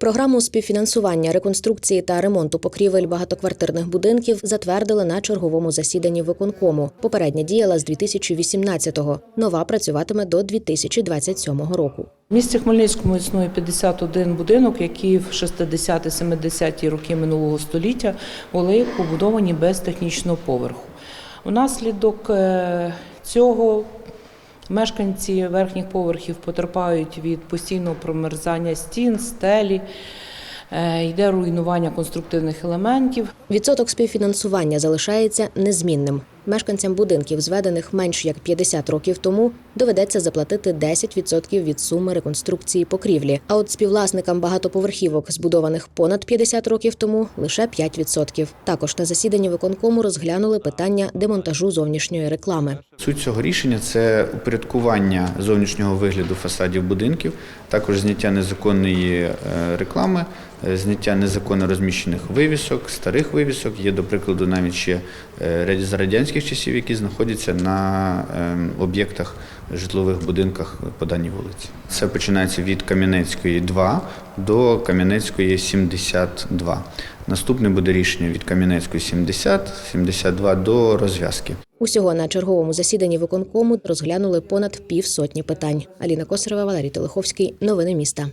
Програму співфінансування реконструкції та ремонту покрівель багатоквартирних будинків затвердили на черговому засіданні виконкому. Попередня діяла з 2018-го. Нова працюватиме до 2027 року. В місті Хмельницькому існує 51 будинок, які в 60-70-ті роки минулого століття були побудовані без технічного поверху. Внаслідок е, цього мешканці верхніх поверхів потерпають від постійного промерзання стін, стелі, е, йде руйнування конструктивних елементів. Відсоток співфінансування залишається незмінним. Мешканцям будинків, зведених менш як 50 років тому, доведеться заплатити 10% від суми реконструкції покрівлі. А от співвласникам багатоповерхівок, збудованих понад 50 років тому, лише 5%. Також на засіданні виконкому розглянули питання демонтажу зовнішньої реклами. Суть цього рішення це упорядкування зовнішнього вигляду фасадів будинків, також зняття незаконної е, реклами, е, зняття незаконно розміщених вивісок, старих вивісок. Є, до прикладу, навіть ще е, з радянських часів, які знаходяться на ем, об'єктах житлових будинках по даній вулиці. Це починається від Кам'янецької 2 до Кам'янецької 72. Наступне буде рішення від Кам'янецької 70, 72 до розв'язки. Усього на черговому засіданні виконкому розглянули понад півсотні питань. Аліна Косарева, Валерій Телеховський. Новини міста.